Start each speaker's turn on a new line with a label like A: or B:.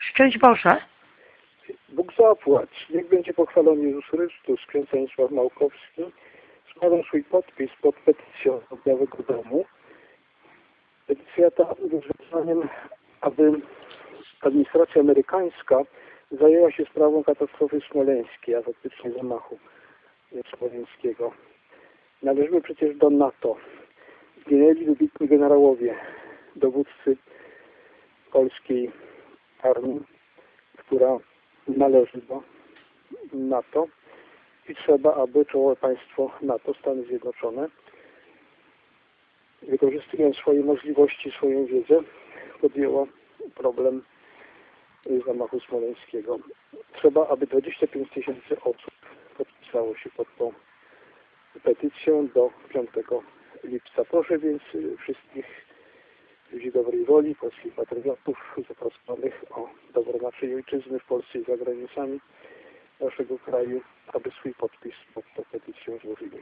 A: Szczęść Boże.
B: Bóg zapłać. Niech będzie pochwalony Jezus Chrystus, ksiądz Stanisław Małkowski. Składam swój podpis pod petycją od Białego Domu. Petycja ta jest wezwaniem, aby administracja amerykańska zajęła się sprawą katastrofy smoleńskiej, a faktycznie zamachu smoleńskiego. Należymy przecież do NATO. Zginęli wybitni generałowie, dowódcy polskiej armii, która należy do NATO i trzeba, aby czołowe państwo NATO, Stany Zjednoczone, wykorzystując swoje możliwości, swoją wiedzę, podjęło problem zamachu smoleńskiego. Trzeba, aby 25 tysięcy osób podpisało się pod tą petycją do 5 lipca. Proszę więc wszystkich ludzi dobrej woli, polskich patriotów zatroskanych o dobro naszej ojczyzny w Polsce i za granicami naszego kraju, aby swój podpis pod tą petycją złożyli.